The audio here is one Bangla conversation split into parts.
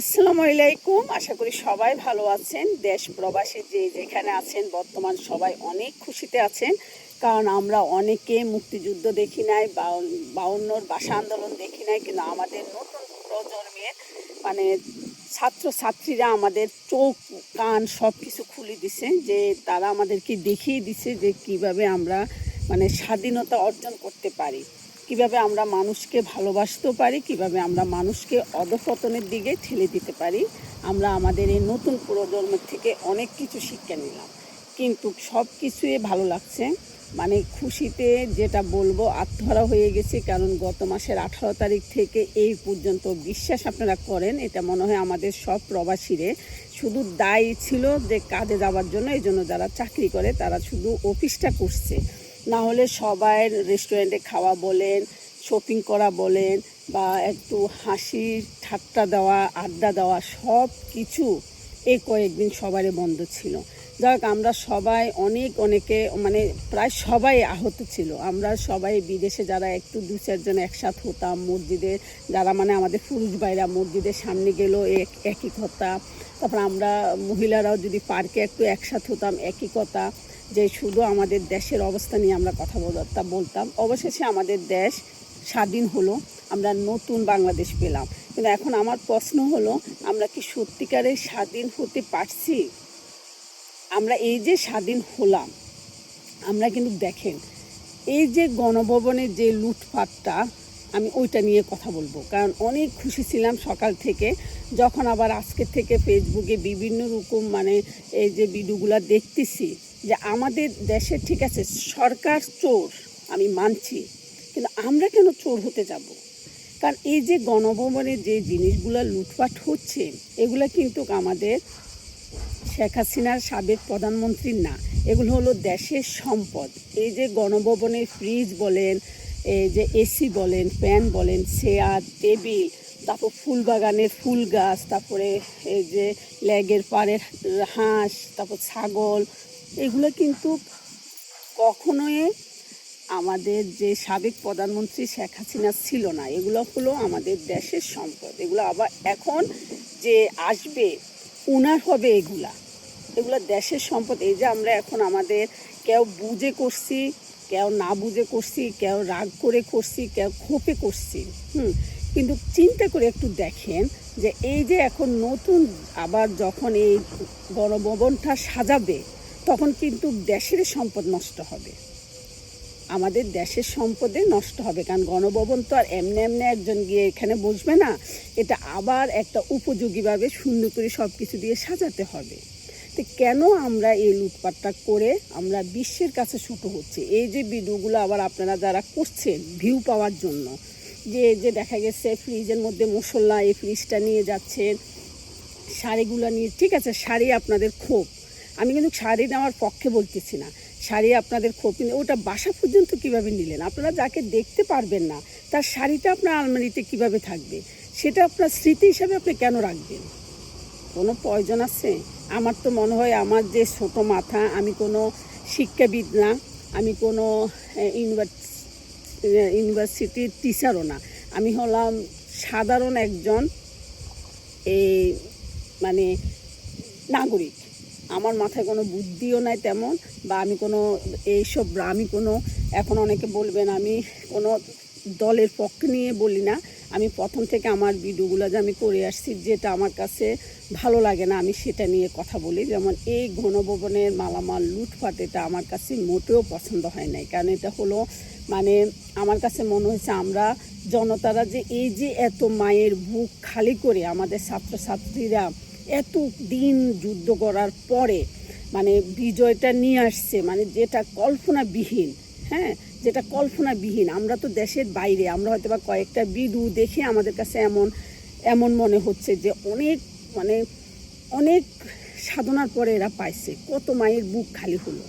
আসসালামু আলাইকুম। আশা করি সবাই ভালো আছেন। দেশ প্রবাসী যে যেখানে আছেন, বর্তমান সবাই অনেক খুশিতে আছেন। কারণ আমরা অনেকে মুক্তিযুদ্ধ দেখি নাই বাউন্নর ভাষা আন্দোলন দেখি নাই, কিন্তু আমাদের নতুন প্রজন্মের মানে ছাত্র ছাত্রীরা আমাদের চোখ, কান সব কিছু খুলে দিছে যে তারা আমাদেরকে দেখিয়ে দিছে যে কীভাবে আমরা মানে স্বাধীনতা অর্জন করতে পারি। কীভাবে আমরা মানুষকে ভালোবাসতেও পারি, কীভাবে আমরা মানুষকে অধপতনের দিকে ঠেলে দিতে পারি, আমরা আমাদের এই নতুন প্রজন্মের থেকে অনেক কিছু শিক্ষা নিলাম। কিন্তু সব কিছুই ভালো লাগছে। মানে খুশিতে যেটা বলব, আত্মহারা হয়ে গেছি, কারণ গত মাসের আঠারো তারিখ থেকে এই পর্যন্ত বিশ্বাস আপনারা করেন, এটা মনে হয় আমাদের সব প্রবাসীরে। শুধু দায়ী ছিল যে কাজে যাওয়ার জন্য, এই জন্য যারা চাকরি করে, তারা শুধু অফিসটা করছে। না হলে সবাই রেস্টুরেন্টে খাওয়া বলেন শপিং করা বলেন বা একটু হাসি ঠাট্টা দেওয়া, আড্ডা দেওয়া সব কিছু এই কয়েকদিন সবারই বন্ধ ছিল। যাক, আমরা সবাই অনেক অনেকে মানে প্রায় সবাই আহত ছিল। আমরা সবাই বিদেশে যারা একটু দু চারজন একসাথ হতাম মসজিদে, যারা মানে আমাদের পুরুষ ভাইরা মসজিদের সামনে গেল এক, একই কথা। তারপর আমরা মহিলারাও যদি পার্কে একটু একসাথ হতাম, একই কথা, যে শুধু আমাদের দেশের অবস্থা নিয়ে আমরা কথা বলতাম বলতাম। অবশেষে আমাদের দেশ স্বাধীন হলো, আমরা নতুন বাংলাদেশ পেলাম। কিন্তু এখন আমার প্রশ্ন হলো, আমরা কি সত্যিকারের স্বাধীন হতে পারছি? আমরা এই যে স্বাধীন হলাম, আমরা কিন্তু দেখেন, এই যে গণভবনের যে লুটপাটটা আমি ওইটা নিয়ে কথা বলব। কারণ অনেক খুশি ছিলাম সকাল থেকে। যখন আবার আজকে থেকে ফেসবুকে বিভিন্ন রকম মানে এই যে ভিডিওগুলো দেখতেছি যে আমাদের দেশে ঠিক আছে, সরকার চোর আমি মানছি। কিন্তু আমরা কেন চোর হতে যাব? কারণ এই যে গণভবনের যে জিনিসগুলো লুটপাট হচ্ছে, এগুলো কিন্তু আমাদের শেখ হাসিনার সাবেক প্রধানমন্ত্রীর না। এগুলো হলো দেশের সম্পদ। এই যে গণভবনের ফ্রিজ বলেন যে এসি বলেন, ফ্যান বলেন, চেয়ার, টেবিল, তারপর ফুল বাগানের ফুল গাছ, তারপরে এই যে লেগের পাড়ের হাঁস, তারপর ছাগল, এগুলো কিন্তু কখনোই আমাদের যে সাবেক প্রধানমন্ত্রী শেখ হাসিনা ছিল না, এগুলো হলো আমাদের দেশের সম্পদ। এগুলো আবার এখন যে আসবে, উনার হবে এগুলা। এগুলো দেশের সম্পদ। এই যে আমরা এখন আমাদের কেউ বুঝে করছি কেউ না বুঝে করছি, কেউ রাগ করে করছি, কেউ ক্ষোপে করছি, হুম। কিন্তু চিন্তা করে একটু দেখেন যে এই যে এখন নতুন আবার যখন এই গণভবনটা সাজাবে, তখন কিন্তু দেশের সম্পদ নষ্ট হবে। আমাদের দেশের সম্পদে নষ্ট হবে, কারণ গণভবন তো আর এমনি এমনি একজন গিয়ে এখানে বসবে না। এটা আবার একটা উপযোগীভাবে সুন্দর করে সব কিছু দিয়ে সাজাতে হবে। তো কেন আমরা এই লুটপাটটা করে আমরা বিশ্বের কাছে ছোটো হচ্ছে? এই যে ভিডিওগুলো আবার আপনারা যারা করছেন ভিউ পাওয়ার জন্য, যে যে দেখা গেছে ফ্রিজের মধ্যে মশলা, এই ফ্রিজটা নিয়ে যাচ্ছেন, শাড়িগুলো নিয়ে, ঠিক আছে, শাড়ি আপনাদের ক্ষোভ। আমি কিন্তু শাড়ি নেওয়ার পক্ষে বলতেছি না। শাড়ি আপনাদের ক্ষোভ, কিন্তু ওটা বাসা পর্যন্ত কীভাবে নিলেন? আপনারা যাকে দেখতে পারবেন না, তার শাড়িটা আপনার আলমারিতে কীভাবে থাকবে? সেটা আপনার স্মৃতি হিসাবে আপনি কেন রাখবেন? কোনো প্রয়োজন আছে? আমার তো মনে হয় আমার যে ছোট মাথা, আমি কোনো শিক্ষাবিদ না, আমি কোনো ইউনিভার্সিটির টিচারও না। আমি হলাম সাধারণ একজন এই মানে নাগরিক। আমার মাথায় কোনো বুদ্ধিও নাই তেমন, বা আমি কোনো, এইসব আমি কোনো, এখন অনেকে বলবেন আমি কোনো দলের পক্ষে নিয়ে বলি না আমি প্রথম থেকে আমার ভিডিওগুলো যে আমি করে আসছি, যেটা আমার কাছে ভালো লাগে না, আমি সেটা নিয়ে কথা বলি। যেমন এই ঘনভবনের মালামাল লুটপাট, এটা আমার কাছে মোটেও পছন্দ হয় নাই। কারণ এটা হলো মানে আমার কাছে মনে হয়েছে আমরা জনতারা যে এই যে এত মায়ের বুক খালি করে আমাদের ছাত্রছাত্রীরা এত দিন যুদ্ধ করার পরে মানে বিজয়টা নিয়ে আসছে মানে যেটা কল্পনাবিহীন। হ্যাঁ যেটা কল্পনাবিহীন। আমরা তো দেশের বাইরে, আমরা হয়তো বা কয়েকটা বিদু দেখে আমাদের কাছে এমন এমন মনে হচ্ছে যে অনেক মানে অনেক সাধনার পরে এরা পাইছে। কত মায়ের বুক খালি হলো।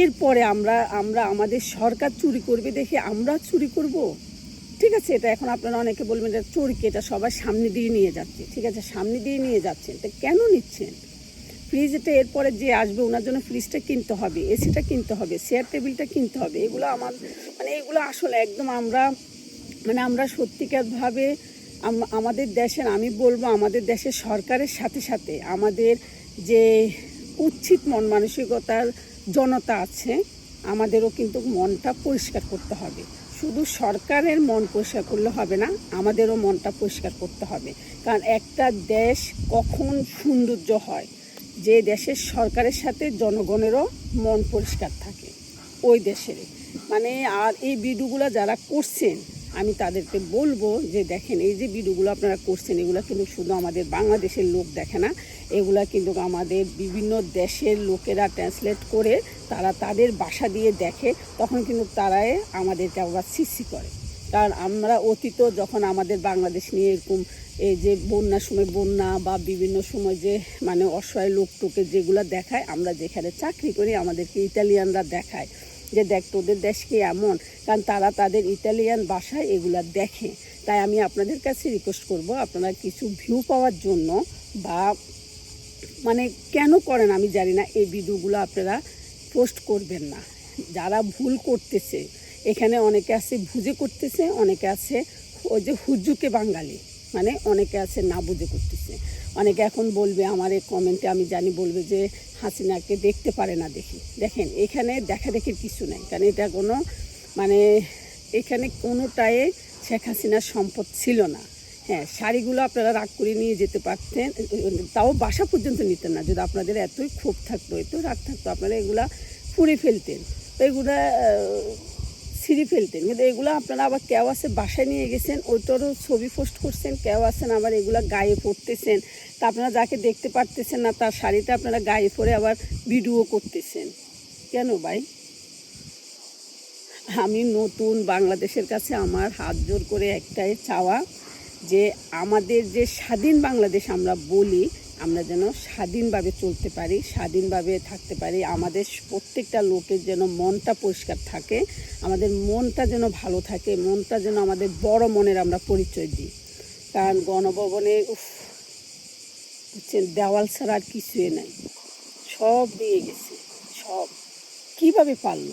এরপরে আমরা আমরা আমাদের সরকার চুরি করবে দেখে আমরা চুরি করব। ঠিক আছে, এটা এখন আপনারা অনেকে বলবেন এটা চোরকে এটা সবার সামনে দিয়ে নিয়ে যাচ্ছে। ঠিক আছে, সামনে দিয়ে নিয়ে যাচ্ছেন। তা কেন নিচ্ছেন? ফ্রিজটা এরপরে যে আসবে, ওনার জন্য ফ্রিজটা কিনতে হবে এসিটা কিনতে হবে চেয়ার টেবিলটা কিনতে হবে, এগুলো আমার মানে এগুলো আসলে একদম আমরা মানে আমরা সত্যিকারভাবে আমাদের দেশের, আমি বলব আমাদের দেশের সরকারের সাথে সাথে আমাদের যে উচিত মন মানসিকতার জনতা আছে, আমাদেরও কিন্তু মনটা পরিষ্কার করতে হবে। শুধু সরকারের মন পরিষ্কার করলে হবে না, আমাদেরও মনটা পরিষ্কার করতে হবে। কারণ একটা দেশ কখন সৌন্দর্য হয় যে দেশের সরকারের সাথে জনগণেরও মন পরিষ্কার থাকে, ওই দেশের মানে আর এই ভিডিওগুলো যারা করছেন, আমি তাদেরকে বলব যে দেখেন, এই যে ভিডিওগুলো আপনারা করছেন, এগুলো কিন্তু শুধু আমাদের বাংলাদেশের লোক দেখে না, এগুলা কিন্তু আমাদের বিভিন্ন দেশের লোকেরা ট্রান্সলেট করে তারা তাদের বাসা দিয়ে দেখে, তখন কিন্তু তারাই আমাদেরকে আবার সিসি করে। কারণ আমরা অতীত যখন আমাদের বাংলাদেশ নিয়ে এরকম এই যে বন্যার সময় বন্যা বা বিভিন্ন সময় যে মানে অসহায় লোকটোকে যেগুলো দেখায়, আমরা যেখানে চাকরি করি আমাদেরকে ইতালিয়ানরা দেখায় যে দেখ তোদের দেশ কি এমন? কারণ তারা তাদের ইতালিয়ান ভাষায় এগুলা দেখে। তাই আমি আপনাদের কাছে রিকোয়েস্ট করব আপনারা কিছু ভিউ পাওয়ার জন্য বা মানে কেন করেন আমি জানি না, এই ভিডিওগুলো আপনারা পোস্ট করবেন না। যারা ভুল করতেছে এখানে অনেকে আছে বুঝে করতেছে, অনেকে আছে ওই যে হুজুকে বাঙালি মানে অনেকে আছে না বুঝে করতেছে। অনেকে এখন বলবে আমার এই কমেন্টে আমি জানি বলবে যে হাসিনাকে দেখতে পারে না দেখি। দেখেন, এখানে দেখা দেখির কিছু নাই, কারণ এটা কোনো মানে এখানে কোনোটাই শেখ হাসিনার সম্পদ ছিল না। হ্যাঁ শাড়িগুলো আপনারা রাগ করে নিয়ে যেতে পারতেন, তাও বাসা পর্যন্ত নিতেন না, যদি আপনাদের এতই ক্ষোভ থাকতো, এতই রাগ থাকতো, আপনারা এগুলা পুড়ে ফেলতেন। তো এগুলা ছিঁড়ে ফেলতেন। কিন্তু এগুলো আপনারা আবার কেউ আছে বাসায় নিয়ে গেছেন, ওইটারও ছবি পোস্ট করছেন, কেউ আছেন আবার এগুলা গায়ে পড়তেছেন। তা আপনারা যাকে দেখতে পারতেছেন না, তার শাড়িটা আপনারা গায়ে পরে আবার ভিডিও করতেছেন। কেন ভাই? আমি নতুন বাংলাদেশের কাছে আমার হাত জোর করে একটাই চাওয়া যে আমাদের যে স্বাধীন বাংলাদেশ আমরা বলি আমরা যেন স্বাধীনভাবে চলতে পারি, স্বাধীনভাবে থাকতে পারি। আমাদের প্রত্যেকটা লোকের যেন মনটা পরিষ্কার থাকে, আমাদের মনটা যেন ভালো থাকে, মনটা যেন আমাদের বড় মনের আমরা পরিচয় দিই। কারণ গণভবনে, উফ হচ্ছেন দেওয়াল ছাড়া আর কিছুই নাই। সব দিয়ে গেছে, সব। কীভাবে পারল?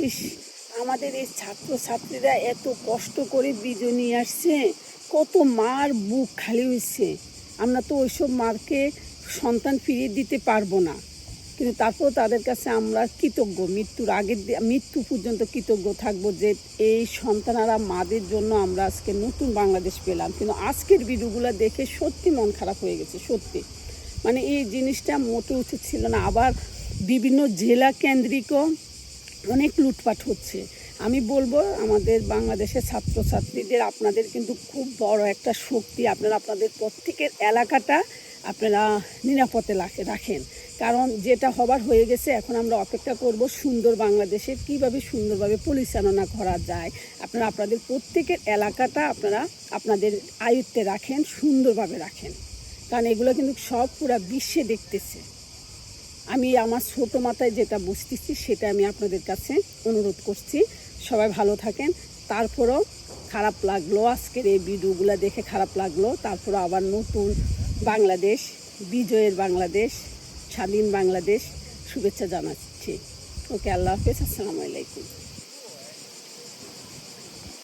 ইস, আমাদের এই ছাত্র ছাত্রীরা এত কষ্ট করে বিজয় নিয়ে আসছে, কত মার বুক খালি হয়েছে। আমরা তো ওইসব মারকে সন্তান ফিরিয়ে দিতে পারব না। কিন্তু তারপর তাদের কাছে আমরা কৃতজ্ঞ। মৃত্যুর আগের মৃত্যু পর্যন্ত কৃতজ্ঞ থাকব যে এই সন্তানারা মাদের জন্য আমরা আজকে নতুন বাংলাদেশ পেলাম। কিন্তু আজকের ভিডিওগুলো দেখে সত্যি মন খারাপ হয়ে গেছে, সত্যি। মানে এই জিনিসটা মোটে উচিত ছিল না। আবার বিভিন্ন জেলা কেন্দ্রিকও অনেক লুটপাট হচ্ছে। আমি বলব আমাদের বাংলাদেশের ছাত্রছাত্রীদের, আপনাদের কিন্তু খুব বড় একটা শক্তি আপনারা আপনাদের প্রত্যেকের এলাকাটা আপনারা নিরাপদে রাখেন। কারণ যেটা হবার হয়ে গেছে, এখন আমরা অপেক্ষা করব সুন্দর বাংলাদেশের কীভাবে সুন্দরভাবে পরিচালনা করা যায়। আপনারা আপনাদের প্রত্যেকের এলাকাটা আপনারা আপনাদের আয়ত্তে রাখেন, সুন্দরভাবে রাখেন। কারণ এগুলো কিন্তু সব পুরা বিশ্বে দেখতেছে। আমি আমার ছোটো মাথায় যেটা বুঝতেছি, সেটা আমি আপনাদের কাছে অনুরোধ করছি। সবাই ভালো থাকেন। তারপরও খারাপ লাগল আজকের এই ভিডিওগুলো দেখে খারাপ লাগল। তারপর আবার নতুন বাংলাদেশ, বিজয়ের বাংলাদেশ, স্বাধীন বাংলাদেশ শুভেচ্ছা জানাচ্ছি। ওকে, আল্লাহ হাফেজ, আসসালামু আলাইকুম।